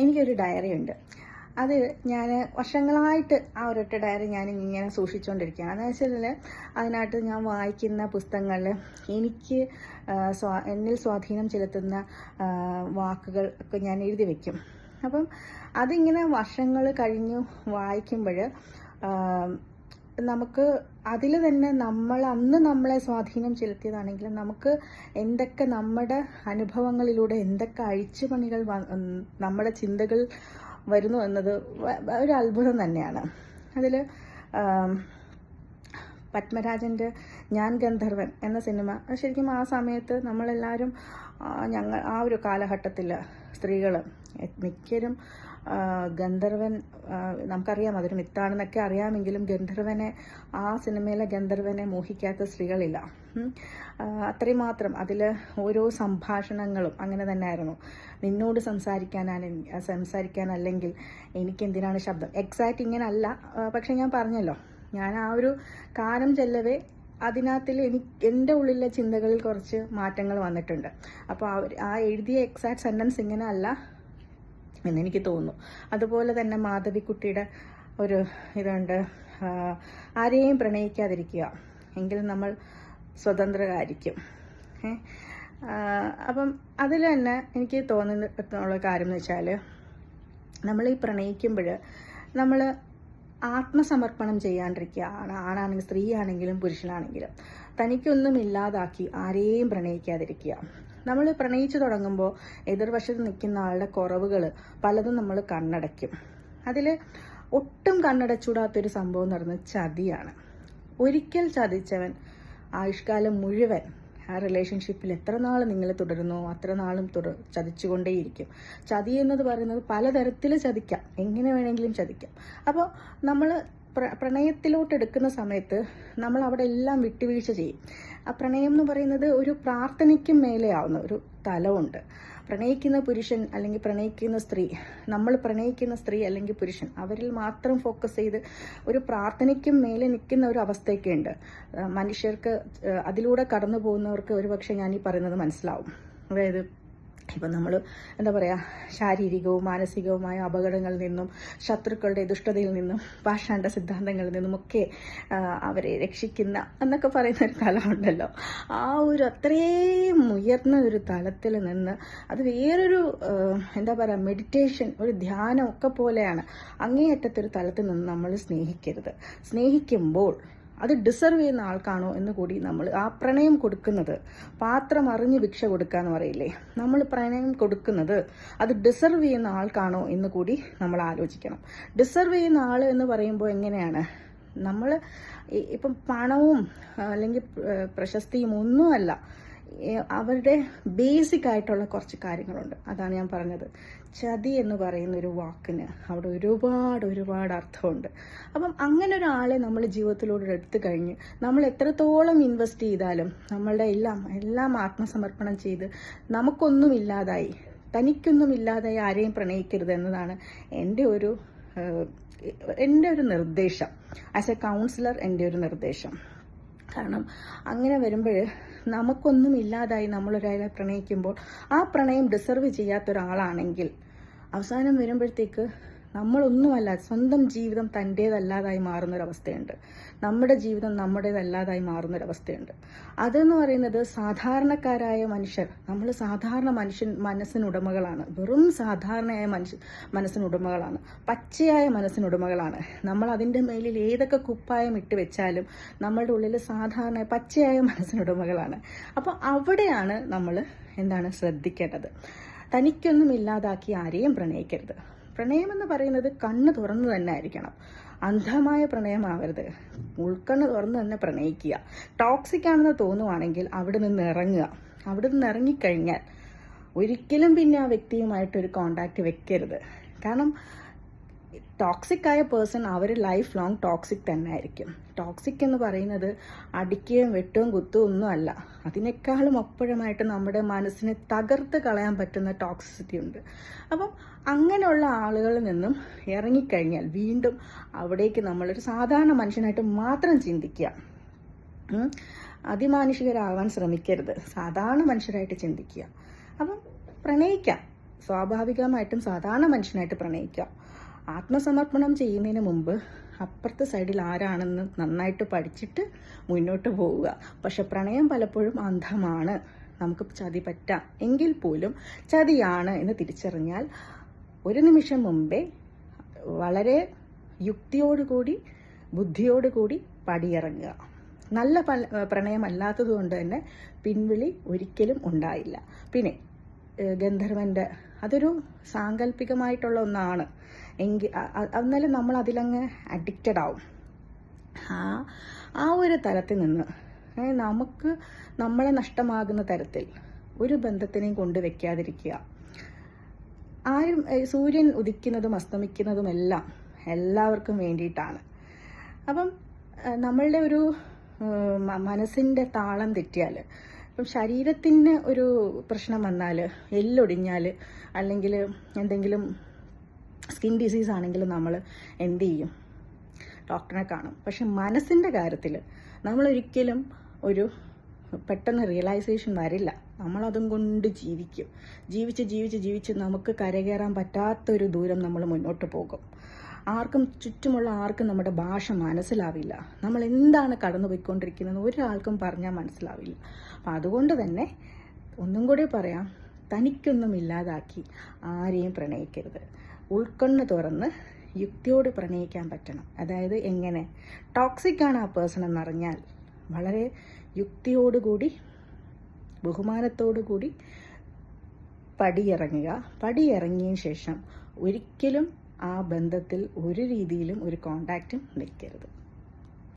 എനിക്കൊരു ഡയറി ഉണ്ട്. അത് ഞാൻ വർഷങ്ങളായിട്ട് ആ ഒരൊറ്റ ഡയറി ഞാൻ ഇങ്ങനെ സൂക്ഷിച്ചുകൊണ്ടിരിക്കുകയാണ് അതെന്ന് വെച്ചാൽ അതിനകത്ത് ഞാൻ വായിക്കുന്ന പുസ്തകങ്ങളിൽ എനിക്ക് സ്വാ എന്നിൽ സ്വാധീനം ചെലുത്തുന്ന വാക്കുകൾ ഒക്കെ ഞാൻ എഴുതി വയ്ക്കും അപ്പം അതിങ്ങനെ വർഷങ്ങൾ കഴിഞ്ഞു വായിക്കുമ്പോൾ നമുക്ക് അതിൽ തന്നെ നമ്മൾ അന്ന് നമ്മളെ സ്വാധീനം ചെലുത്തിയതാണെങ്കിലും നമുക്ക് എന്തൊക്കെ നമ്മുടെ അനുഭവങ്ങളിലൂടെ എന്തൊക്കെ അഴിച്ചുപണികൾ നമ്മുടെ ചിന്തകൾ വരുന്നു എന്നത് ഒരു അത്ഭുതം തന്നെയാണ്. അതിൽ പത്മരാജന്റെ ഞാൻ ഗന്ധർവൻ എന്ന സിനിമ ശരിക്കും ആ സമയത്ത് നമ്മളെല്ലാവരും ഞങ്ങൾ ആ ഒരു കാലഘട്ടത്തിൽ സ്ത്രീകൾ മിക്കരും ഗന്ധർവൻ നമുക്കറിയാം അതൊരു മിത്താണെന്നൊക്കെ അറിയാമെങ്കിലും ഗന്ധർവനെ ആ സിനിമയിലെ ഗന്ധർവനെ മോഹിക്കാത്ത സ്ത്രീകളില്ല. അത്രയും മാത്രം അതിൽ ഓരോ സംഭാഷണങ്ങളും അങ്ങനെ തന്നെ ആയിരുന്നു നിന്നോട് സംസാരിക്കാനാണ് സംസാരിക്കാനല്ലെങ്കിൽ എനിക്കെന്തിനാണ് ശബ്ദം? എക്സാക്റ്റ് ഇങ്ങനെ അല്ല പക്ഷെ ഞാൻ പറഞ്ഞല്ലോ ഞാൻ ആ ഒരു കാലം ചെല്ലവേ അതിനകത്തിൽ എനിക്ക് എന്റെ ഉള്ളിലെ ചിന്തകളിൽ കുറച്ച് മാറ്റങ്ങൾ വന്നിട്ടുണ്ട്. അപ്പോൾ ആ എഴുതിയ എക്സാക്ട് സെന്റൻസ് ഇങ്ങനെ അല്ല എന്നെനിക്ക് തോന്നുന്നു. അതുപോലെ തന്നെ മാധവിക്കുട്ടിയുടെ ഒരു ഇതുണ്ട്. ആരെയും പ്രണയിക്കാതിരിക്കുക. എങ്കിൽ നമ്മൾ സ്വതന്ത്രരായിരിക്കും. അപ്പം അതിൽ തന്നെ എനിക്ക് തോന്നുന്ന കാര്യം എന്ന് വെച്ചാൽ നമ്മൾ ഈ പ്രണയിക്കുമ്പോൾ നമ്മൾ ആത്മസമർപ്പണം ചെയ്യാണ്ടിരിക്കുക. ആണ് ആണാണെങ്കിലും സ്ത്രീയാണെങ്കിലും പുരുഷനാണെങ്കിലും തനിക്കൊന്നും ഇല്ലാതാക്കി ആരെയും പ്രണയിക്കാതിരിക്കുക. നമ്മൾ പ്രണയിച്ചു തുടങ്ങുമ്പോൾ എതിർവശത്ത് നിൽക്കുന്ന ആളുടെ കുറവുകൾ പലതും നമ്മൾ കണ്ണടയ്ക്കും. അതിൽ ഒട്ടും കണ്ണടച്ചൂടാത്തൊരു സംഭവം എന്ന് പറയുന്നത് ചതിയാണ്. ഒരിക്കൽ ചതിച്ചവൻ ആയുഷ്കാലം മുഴുവൻ ആ റിലേഷൻഷിപ്പിൽ എത്ര നാൾ നിങ്ങൾ തുടരുന്നു അത്ര നാളും തുടർ ചതിച്ചുകൊണ്ടേയിരിക്കും. ചതി എന്നത് പറയുന്നത് പലതരത്തിൽ ചതിക്കാം. എങ്ങനെ വേണമെങ്കിലും ചതിക്കാം. അപ്പോൾ നമ്മൾ പ്രണയത്തിലോട്ട് എടുക്കുന്ന സമയത്ത് നമ്മൾ അവിടെ എല്ലാം വിട്ടുവീഴ്ച ചെയ്യും. ആ പ്രണയം എന്ന് പറയുന്നത് ഒരു പ്രാർത്ഥനയ്ക്കും മേലെയാവുന്ന ഒരു തലമുണ്ട്. പ്രണയിക്കുന്ന പുരുഷൻ അല്ലെങ്കിൽ പ്രണയിക്കുന്ന സ്ത്രീ നമ്മൾ പ്രണയിക്കുന്ന സ്ത്രീ അല്ലെങ്കിൽ പുരുഷൻ അവരിൽ മാത്രം ഫോക്കസ് ചെയ്ത് ഒരു പ്രാർത്ഥനയ്ക്കും മേലെ നിൽക്കുന്ന ഒരു അവസ്ഥയൊക്കെ ഉണ്ട് മനുഷ്യർക്ക് അതിലൂടെ കടന്നു പോകുന്നവർക്ക് ഒരുപക്ഷെ ഞാൻ ഈ പറയുന്നത് മനസ്സിലാവും. അതായത് ഇപ്പം നമ്മൾ എന്താ പറയുക ശാരീരികവും മാനസികവുമായ അപകടങ്ങളിൽ നിന്നും ശത്രുക്കളുടെ ദുഷ്ടതയിൽ നിന്നും പാഷാണ്ട സിദ്ധാന്തങ്ങളിൽ നിന്നുമൊക്കെ അവരെ രക്ഷിക്കുന്ന എന്നൊക്കെ പറയുന്ന ഒരു തലമുണ്ടല്ലോ. ആ ഒരു അത്രയും ഉയർന്ന ഒരു തലത്തിൽ നിന്ന് അത് വേറൊരു എന്താ പറയുക മെഡിറ്റേഷൻ ഒരു ധ്യാനം ഒക്കെ പോലെയാണ് അങ്ങേയറ്റത്തെ ഒരു തലത്തിൽ നിന്ന് നമ്മൾ സ്നേഹിക്കരുത്. സ്നേഹിക്കുമ്പോൾ അത് ഡിസർവ് ചെയ്യുന്ന ആൾക്കാണോ എന്ന് കൂടി നമ്മൾ ആ പ്രണയം കൊടുക്കുന്നത്. പാത്രം അറിഞ്ഞ് ഭിക്ഷ കൊടുക്കുക എന്ന് പറയില്ലേ? നമ്മൾ പ്രണയം കൊടുക്കുന്നത് അത് ഡിസർവ് ചെയ്യുന്ന ആൾക്കാണോ എന്ന് കൂടി നമ്മൾ ആലോചിക്കണം. ഡിസർവ് ചെയ്യുന്ന ആൾ എന്ന് പറയുമ്പോൾ എങ്ങനെയാണ്? നമ്മൾ ഇപ്പം പണവും അല്ലെങ്കിൽ പ്രശസ്തിയും ഒന്നുമല്ല. അവരുടെ ബേസിക് ആയിട്ടുള്ള കുറച്ച് കാര്യങ്ങളുണ്ട്. അതാണ് ഞാൻ പറഞ്ഞത്. ചതി എന്ന് പറയുന്ന ഒരു വാക്കിന് അവിടെ ഒരുപാട് ഒരുപാട് അർത്ഥമുണ്ട്. അപ്പം അങ്ങനെ ഒരാളെ നമ്മൾ ജീവിതത്തിലൂടെ എടുത്തു കഴിഞ്ഞ് നമ്മൾ എത്രത്തോളം ഇൻവെസ്റ്റ് ചെയ്താലും നമ്മളുടെ എല്ലാം എല്ലാം ആത്മസമർപ്പണം ചെയ്ത് നമുക്കൊന്നും ഇല്ലാതായി തനിക്കൊന്നും ഇല്ലാതായി ആരെയും പ്രണയിക്കരുത് എന്നതാണ് എന്റെ ഒരു എന്റെ ഒരു നിർദ്ദേശം. ആസ് എ കൗൺസിലർ എന്റെ ഒരു നിർദ്ദേശം. കാരണം അങ്ങനെ വരുമ്പോൾ നമുക്കൊന്നും ഇല്ലാതായി നമ്മളൊരാളെ പ്രണയിക്കുമ്പോൾ ആ പ്രണയം ഡിസർവ് ചെയ്യാത്ത ഒരാളാണെങ്കിൽ അവസാനം വരുമ്പോഴത്തേക്ക് നമ്മളൊന്നുമല്ല സ്വന്തം ജീവിതം തന്റേതല്ലാതായി മാറുന്നൊരവസ്ഥയുണ്ട്. നമ്മുടെ ജീവിതം നമ്മുടേതല്ലാതായി മാറുന്നൊരവസ്ഥയുണ്ട്. അതെന്ന് പറയുന്നത് സാധാരണക്കാരായ മനുഷ്യർ നമ്മൾ സാധാരണ മനുഷ്യൻ മനസ്സിനുടമകളാണ്. വെറും സാധാരണയായ മനുഷ്യ മനസ്സിനുടമകളാണ്. പച്ചയായ മനസ്സിനുടമകളാണ്. നമ്മൾ അതിന്റെ മേലിൽ ഏതൊക്കെ കുപ്പായം ഇട്ട് വെച്ചാലും നമ്മളുടെ ഉള്ളിൽ സാധാരണ പച്ചയായ മനസ്സിനുടമകളാണ്. അപ്പോൾ അവിടെയാണ് നമ്മൾ എന്താണ് ശ്രദ്ധിക്കേണ്ടത്. തനിക്കൊന്നും ഇല്ലാതാക്കി ആരെയും പ്രണയിക്കരുത്. പ്രണയം എന്ന് പറയുന്നത് കണ്ണ് തുറന്നു തന്നെ ആയിരിക്കണം. അന്ധമായ പ്രണയമാവരുത്. ഉൾക്കണ്ണ് തുറന്ന് തന്നെ പ്രണയിക്കുക. ടോക്സിക് ആണെന്ന് തോന്നുവാണെങ്കിൽ അവിടെ നിന്ന് ഇറങ്ങുക. അവിടെ നിന്ന് ഇറങ്ങിക്കഴിഞ്ഞാൽ ഒരിക്കലും പിന്നെ ആ വ്യക്തിയുമായിട്ട് ഒരു കോണ്ടാക്ട് വെക്കരുത്. കാരണം ടോക്സിക് ആയ പേഴ്സൺ അവർ ലൈഫ് ലോങ് ടോക്സിക് തന്നെ ആയിരിക്കും ടോക്സിക് എന്ന് പറയുന്നത് അടിക്കുകയും വെട്ടുകയും കുത്തുകയും ഒന്നും അല്ല. അതിനേക്കാളും അപ്പോഴമായിട്ട് നമ്മുടെ മനസ്സിനെ തകർത്ത് കളയാൻ പറ്റുന്ന ടോക്സിസിറ്റി ഉണ്ട്. അപ്പം അങ്ങനെയുള്ള ആളുകളിൽ നിന്നും ഇറങ്ങിക്കഴിഞ്ഞാൽ വീണ്ടും അവിടേക്ക് നമ്മളൊരു സാധാരണ മനുഷ്യനായിട്ട് മാത്രം ചിന്തിക്കുക. അതിമാനുഷികരാവാൻ ശ്രമിക്കരുത്. സാധാരണ മനുഷ്യരായിട്ട് ചിന്തിക്കുക. അപ്പം പ്രണയിക്കാം. സ്വാഭാവികമായിട്ടും സാധാരണ മനുഷ്യനായിട്ട് പ്രണയിക്കാം. ആത്മസമർപ്പണം ചെയ്യുന്നതിന് മുമ്പ് അപ്പുറത്തെ സൈഡിൽ ആരാണെന്ന് നന്നായിട്ട് പഠിച്ചിട്ട് മുന്നോട്ട് പോവുക. പക്ഷെ പ്രണയം പലപ്പോഴും അന്ധമാണ്. നമുക്ക് ചതി പറ്റാം. എങ്കിൽ പോലും ചതിയാണ് എന്ന് തിരിച്ചറിഞ്ഞാൽ ഒരു നിമിഷം മുമ്പേ വളരെ യുക്തിയോടുകൂടി ബുദ്ധിയോടുകൂടി പടിയിറങ്ങുക. നല്ല പല പ്രണയമല്ലാത്തത് കൊണ്ട് തന്നെ പിൻവിളി ഒരിക്കലും ഉണ്ടായില്ല. പിന്നെ ഗന്ധർവന്റെ അതൊരു സാങ്കല്പികമായിട്ടുള്ള ഒന്നാണ്. എങ്കിൽ എന്നാലും നമ്മൾ അതിലങ്ങ് അഡിക്റ്റഡ് ആവും. ആ ആ ഒരു തലത്തിൽ നിന്ന് നമുക്ക് നമ്മളെ നഷ്ടമാകുന്ന തരത്തിൽ ഒരു ബന്ധത്തിനെയും കൊണ്ടുവയ്ക്കാതിരിക്കുക ആരും സൂര്യൻ ഉദിക്കുന്നതും അസ്തമിക്കുന്നതും എല്ലാം എല്ലാവർക്കും വേണ്ടിയിട്ടാണ്. അപ്പം നമ്മളുടെ ഒരു മനസ്സിന്റെ താളം തെറ്റിയാൽ ഇപ്പം ശരീരത്തിന് ഒരു പ്രശ്നം വന്നാൽ എല്ലൊടിഞ്ഞാൽ അല്ലെങ്കിൽ എന്തെങ്കിലും സ്കിൻ ഡിസീസ് ആണെങ്കിൽ നമ്മൾ എന്ത് ചെയ്യും? ഡോക്ടറെ കാണും. പക്ഷെ മനസ്സിന്റെ കാര്യത്തിൽ നമ്മളൊരിക്കലും ഒരു പെട്ടെന്ന് റിയലൈസേഷൻ വരില്ല. നമ്മളതും കൊണ്ട് ജീവിക്കും. ജീവിച്ച് ജീവിച്ച് ജീവിച്ച് നമുക്ക് കരകയറാൻ പറ്റാത്തൊരു ദൂരം നമ്മൾ മുന്നോട്ട് പോകും. ആർക്കും ചുറ്റുമുള്ള ആർക്കും നമ്മുടെ ഭാഷ മനസ്സിലാവില്ല. നമ്മൾ എന്താണ് കടന്നു പോയിക്കൊണ്ടിരിക്കുന്നത് ഒരാൾക്കും പറഞ്ഞാൽ മനസ്സിലാവില്ല. അപ്പം അതുകൊണ്ട് തന്നെ ഒന്നും കൂടി പറയാം തനിക്കൊന്നും ഇല്ലാതാക്കി ആരെയും പ്രണയിക്കരുത്. ഉൾക്കണ്ണ് തുറന്ന് യുക്തിയോട് പ്രണയിക്കാൻ പറ്റണം. അതായത് എങ്ങനെ? ടോക്സിക് ആണ് ആ പേഴ്സൺ എന്നറിഞ്ഞാൽ വളരെ യുക്തിയോടുകൂടി ബഹുമാനത്തോടുകൂടി പടിയിറങ്ങുക. പടിയിറങ്ങിയതിന് ശേഷം ഒരിക്കലും ആ ബന്ധത്തിൽ ഒരു രീതിയിലും ഒരു കോണ്ടാക്റ്റും നിൽക്കരുത്.